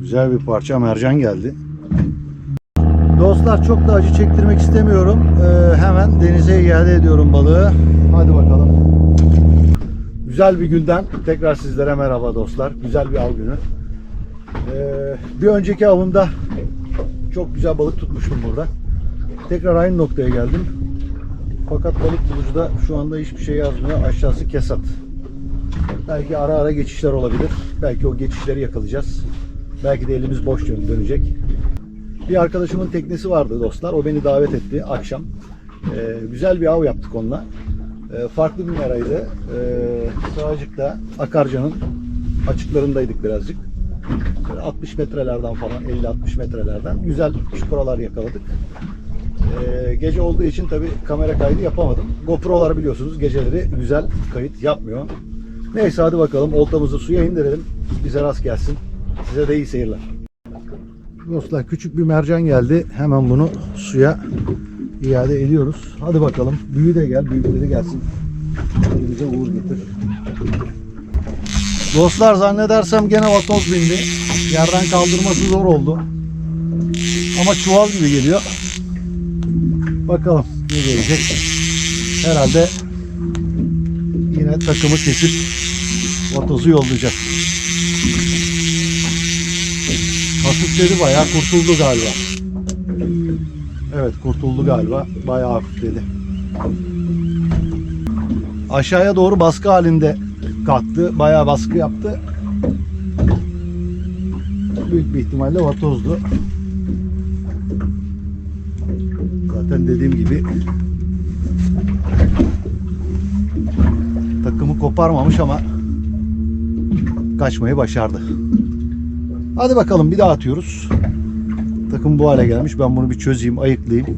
Güzel bir parça mercan geldi. Dostlar çok da acı çektirmek istemiyorum. Ee, hemen denize iade ediyorum balığı. Hadi bakalım. Güzel bir günden tekrar sizlere merhaba dostlar. Güzel bir av günü. Ee, bir önceki avımda çok güzel balık tutmuştum burada. Tekrar aynı noktaya geldim. Fakat balık bulucuda şu anda hiçbir şey yazmıyor. Aşağısı kesat. Belki ara ara geçişler olabilir. Belki o geçişleri yakalayacağız. Belki de elimiz boş dön- dönecek. Bir arkadaşımın teknesi vardı dostlar. O beni davet etti akşam. Ee, güzel bir av yaptık onunla. Ee, farklı bir meraydı. Ee, Sığacık'ta Akarca'nın açıklarındaydık birazcık. Böyle 60 metrelerden falan 50-60 metrelerden güzel çupralar yakaladık. Ee, gece olduğu için tabi kamera kaydı yapamadım. GoPro'lar biliyorsunuz geceleri güzel kayıt yapmıyor. Neyse hadi bakalım oltamızı suya indirelim. Bize rast gelsin. Size de iyi seyirler. Dostlar küçük bir mercan geldi. Hemen bunu suya iade ediyoruz. Hadi bakalım. Büyü de gel. Büyükleri gelsin. Elimize uğur getir. Dostlar zannedersem gene vatoz bindi. Yerden kaldırması zor oldu. Ama çuval gibi geliyor. Bakalım ne gelecek. Herhalde yine takımı kesip vatozu yollayacak. Hafifledi bayağı kurtuldu galiba. Evet kurtuldu galiba. Bayağı hafifledi. Aşağıya doğru baskı halinde kalktı. Bayağı baskı yaptı. Büyük bir ihtimalle vatozdu. Zaten dediğim gibi takımı koparmamış ama kaçmayı başardı. Hadi bakalım bir daha atıyoruz. Takım bu hale gelmiş. Ben bunu bir çözeyim, ayıklayayım.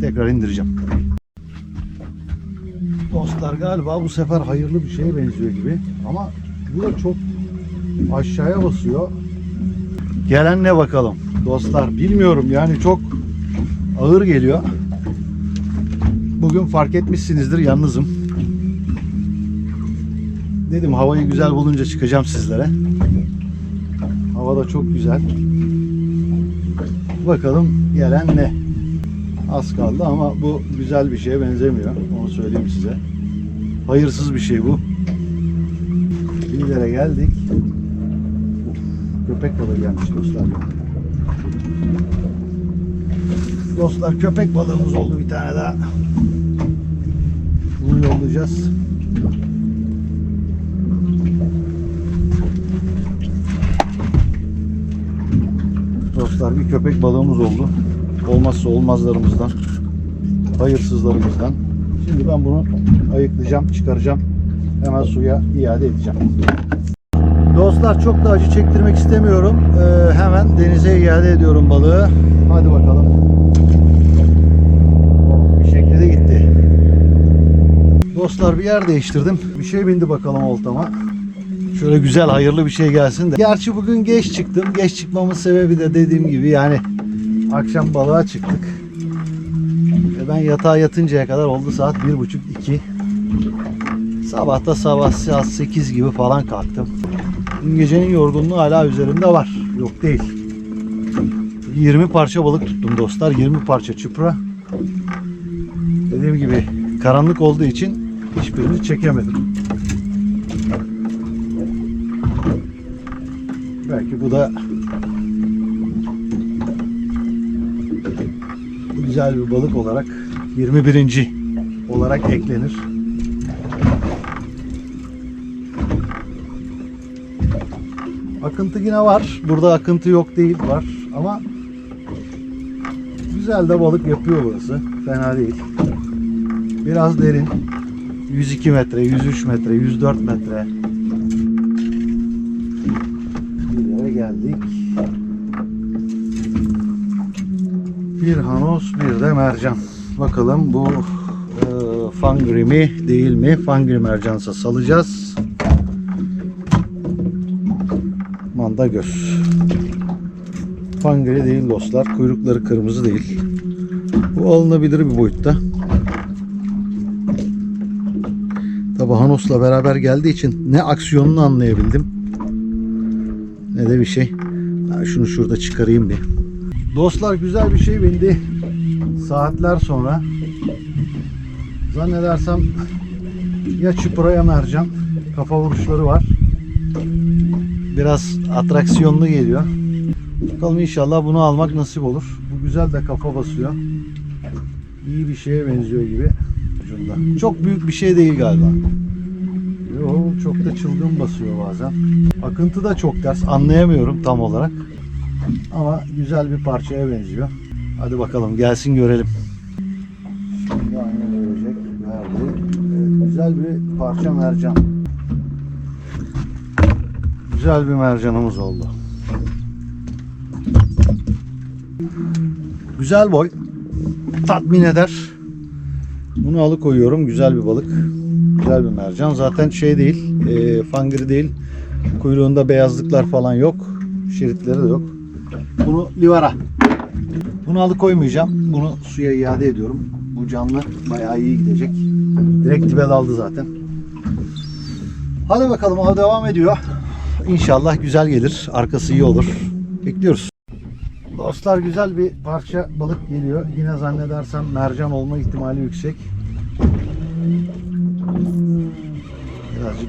Tekrar indireceğim. Dostlar galiba bu sefer hayırlı bir şeye benziyor gibi. Ama bu da çok aşağıya basıyor. Gelen ne bakalım. Dostlar bilmiyorum yani çok ağır geliyor. Bugün fark etmişsinizdir yalnızım. Dedim havayı güzel bulunca çıkacağım sizlere. Hava da çok güzel. Bakalım gelen ne? Az kaldı ama bu güzel bir şeye benzemiyor. Onu söyleyeyim size. Hayırsız bir şey bu. İlere geldik. Köpek balığı gelmiş dostlar. Dostlar köpek balığımız oldu bir tane daha. Bunu yollayacağız. Dostlar bir köpek balığımız oldu. Olmazsa olmazlarımızdan. Hayırsızlarımızdan. Şimdi ben bunu ayıklayacağım, çıkaracağım. Hemen suya iade edeceğim. Dostlar çok da acı çektirmek istemiyorum. Ee, hemen denize iade ediyorum balığı. Hadi bakalım. Bir şekilde gitti. Dostlar bir yer değiştirdim. Bir şey bindi bakalım oltama. Şöyle güzel hayırlı bir şey gelsin de. Gerçi bugün geç çıktım. Geç çıkmamın sebebi de dediğim gibi yani akşam balığa çıktık. Ve ben yatağa yatıncaya kadar oldu saat bir buçuk iki. Sabah da sabah saat 8 gibi falan kalktım. Dün gecenin yorgunluğu hala üzerimde var. Yok değil. 20 parça balık tuttum dostlar. 20 parça çupra. Dediğim gibi karanlık olduğu için hiçbirini çekemedim. Belki bu da güzel bir balık olarak 21. olarak eklenir. Akıntı yine var. Burada akıntı yok değil var ama güzel de balık yapıyor burası. Fena değil. Biraz derin. 102 metre, 103 metre, 104 metre. Geldik. Bir hanos, bir de mercan. Bakalım bu e, fangri mi değil mi? Fangri mercansa salacağız. Manda göz. Fangri değil dostlar. Kuyrukları kırmızı değil. Bu alınabilir bir boyutta. Tabi Hanos'la beraber geldiği için ne aksiyonunu anlayabildim ne de bir şey. Şunu şurada çıkarayım bir. Dostlar güzel bir şey bindi. Saatler sonra. Zannedersem ya çupra ya mercan. Kafa vuruşları var. Biraz atraksiyonlu geliyor. Bakalım inşallah bunu almak nasip olur. Bu güzel de kafa basıyor. İyi bir şeye benziyor gibi. Çok büyük bir şey değil galiba. Çok da çılgın basıyor bazen. Akıntı da çok ters. Anlayamıyorum tam olarak. Ama güzel bir parçaya benziyor. Hadi bakalım gelsin görelim. Şimdi aynı verecek. Verdi. Güzel bir parça mercan. Güzel bir mercanımız oldu. Güzel boy. Tatmin eder. Bunu alıkoyuyorum. Güzel bir balık. Güzel bir mercan. Zaten şey değil. E, fangiri değil. Kuyruğunda beyazlıklar falan yok. Şeritleri de yok. Bunu livara. Bunu alıkoymayacağım. Bunu suya iade ediyorum. Bu canlı bayağı iyi gidecek. Direkt dibe daldı zaten. Hadi bakalım o devam ediyor. İnşallah güzel gelir. Arkası iyi olur. Bekliyoruz. Dostlar güzel bir parça balık geliyor. Yine zannedersem mercan olma ihtimali yüksek.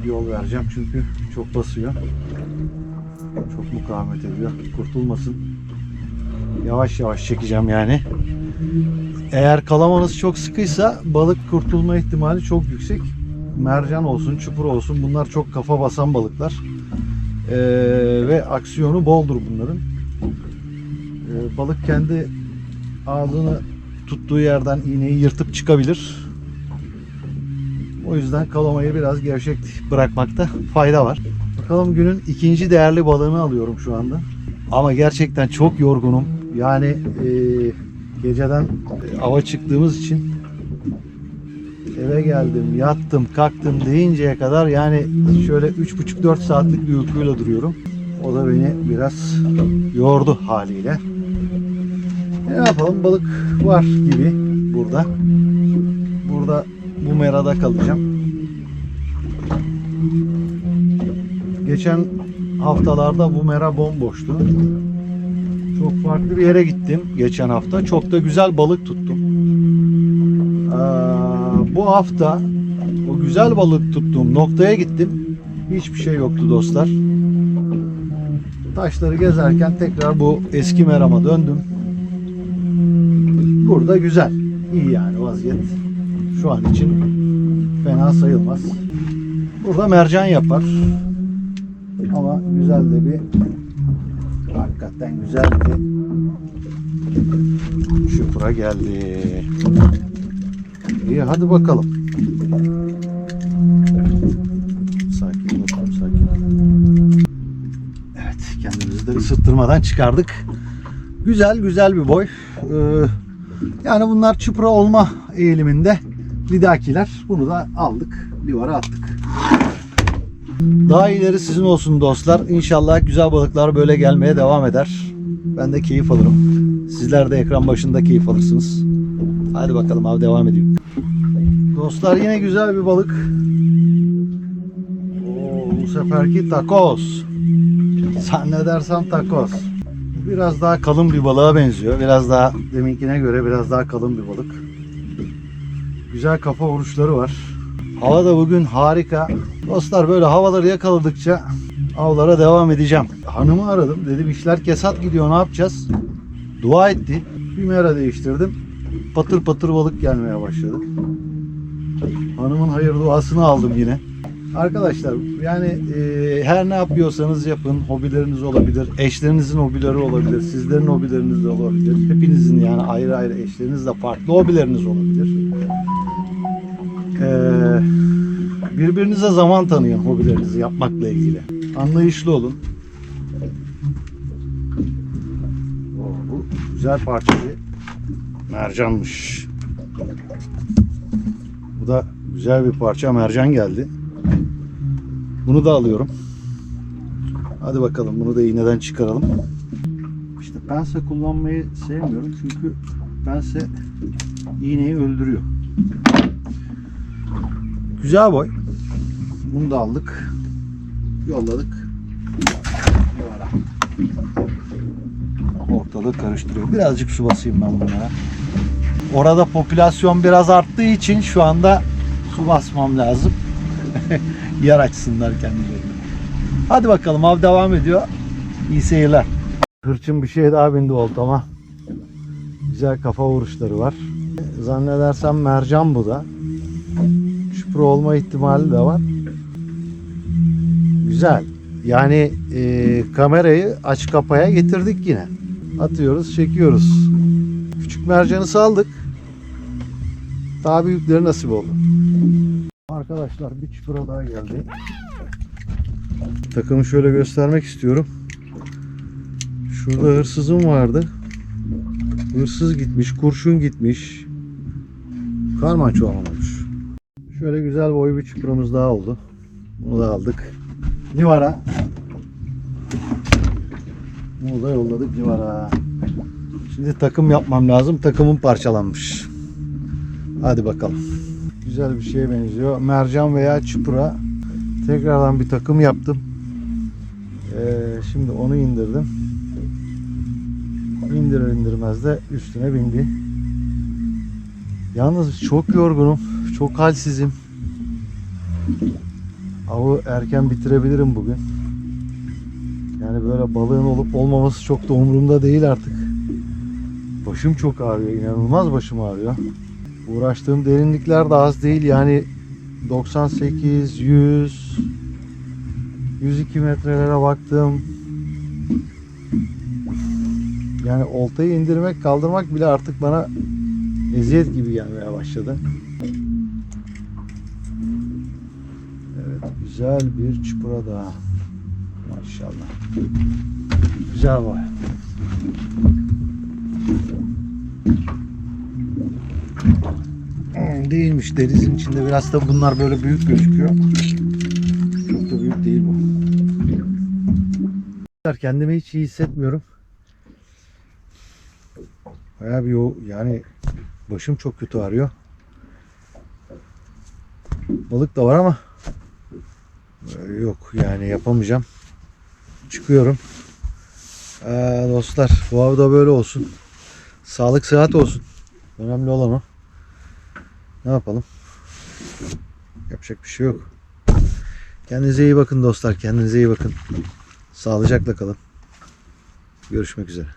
Yol vereceğim çünkü çok basıyor. Çok mukavemet ediyor. Kurtulmasın. Yavaş yavaş çekeceğim yani. Eğer kalamanız çok sıkıysa balık kurtulma ihtimali çok yüksek. Mercan olsun, çupur olsun bunlar çok kafa basan balıklar. Ee, ve aksiyonu boldur bunların. Ee, balık kendi ağzını tuttuğu yerden iğneyi yırtıp çıkabilir. O yüzden kalamayı biraz gevşek bırakmakta fayda var. Bakalım günün ikinci değerli balığını alıyorum şu anda. Ama gerçekten çok yorgunum. Yani e, geceden e, ava çıktığımız için eve geldim, yattım, kalktım deyinceye kadar yani şöyle 3,5-4 saatlik bir uykuyla duruyorum. O da beni biraz yordu haliyle. Ne yapalım balık var gibi burada. Burada bu merada kalacağım. Geçen haftalarda bu mera bomboştu. Çok farklı bir yere gittim geçen hafta. Çok da güzel balık tuttum. Ee, bu hafta o güzel balık tuttuğum noktaya gittim. Hiçbir şey yoktu dostlar. Taşları gezerken tekrar bu eski merama döndüm. Burada güzel. İyi yani vaziyet. Şu an için fena sayılmaz. Burada mercan yapar. Ama güzel de bir hakikaten güzel bir şupura geldi. İyi hadi bakalım. Sakin bakalım sakin. Evet kendimizi de ısıttırmadan çıkardık. Güzel güzel bir boy. Ee, yani bunlar çupra olma eğiliminde lidakiler. Bunu da aldık. Livara attık. Daha ileri sizin olsun dostlar. İnşallah güzel balıklar böyle gelmeye devam eder. Ben de keyif alırım. Sizler de ekran başında keyif alırsınız. Hadi bakalım abi devam ediyor. Dostlar yine güzel bir balık. Oo, bu seferki takoz. Zannedersem takoz. Biraz daha kalın bir balığa benziyor. Biraz daha deminkine göre biraz daha kalın bir balık. Güzel kafa vuruşları var. Hava da bugün harika. Dostlar böyle havaları yakaladıkça avlara devam edeceğim. Hanımı aradım. Dedim işler kesat gidiyor ne yapacağız? Dua etti. Bir mera değiştirdim. Patır patır balık gelmeye başladı. Hanımın hayır duasını aldım yine. Arkadaşlar yani e, her ne yapıyorsanız yapın. Hobileriniz olabilir. Eşlerinizin hobileri olabilir. Sizlerin hobileriniz de olabilir. Hepinizin yani ayrı ayrı eşlerinizle farklı hobileriniz olabilir. Ee, birbirinize zaman tanıyın hobilerinizi yapmakla ilgili. Anlayışlı olun. Bu güzel parça bir mercanmış. Bu da güzel bir parça mercan geldi. Bunu da alıyorum. Hadi bakalım bunu da iğneden çıkaralım. İşte pense kullanmayı sevmiyorum çünkü pense iğneyi öldürüyor. Güzel boy. Bunu da aldık. Yolladık. Ortalığı karıştırıyor. Birazcık su basayım ben bunlara. Orada popülasyon biraz arttığı için şu anda su basmam lazım. Yer açsınlar kendilerine. Hadi bakalım av devam ediyor. İyi seyirler. Hırçın bir şey daha bindi oltama. Güzel kafa vuruşları var. Zannedersem mercan bu da. Şüpre olma ihtimali de var. Güzel. Yani e, kamerayı aç kapaya getirdik yine. Atıyoruz, çekiyoruz. Küçük mercanı saldık. Daha büyükleri nasip oldu. Arkadaşlar bir çupra daha geldi. Takımı şöyle göstermek istiyorum. Şurada hırsızım vardı. Hırsız gitmiş, kurşun gitmiş. Karman çoğalmamış. Şöyle güzel boy bir çupramız daha oldu. Bunu da aldık. Livara. Bunu da yolladık Livara. Şimdi takım yapmam lazım. Takımım parçalanmış. Hadi bakalım. Güzel bir şeye benziyor. Mercan veya çupra. Tekrardan bir takım yaptım. Ee, şimdi onu indirdim. İndirir indirmez de üstüne bindi. Yalnız çok yorgunum. Çok halsizim. Avı erken bitirebilirim bugün. Yani böyle balığın olup olmaması çok da umurumda değil artık. Başım çok ağrıyor. inanılmaz başım ağrıyor. Uğraştığım derinlikler de az değil. Yani 98, 100, 102 metrelere baktım. Yani oltayı indirmek, kaldırmak bile artık bana eziyet gibi gelmeye başladı. Güzel bir çupra daha. Maşallah. Güzel boy. Hmm, Değilmiş denizin içinde biraz da bunlar böyle büyük gözüküyor. Çok da büyük değil bu. Kendimi hiç iyi hissetmiyorum. Bayağı bir o yani başım çok kötü ağrıyor. Balık da var ama yok yani yapamayacağım. Çıkıyorum. Ee, dostlar bu avda böyle olsun. Sağlık sıhhat olsun. Önemli olan o. Ne yapalım? Yapacak bir şey yok. Kendinize iyi bakın dostlar. Kendinize iyi bakın. Sağlıcakla kalın. Görüşmek üzere.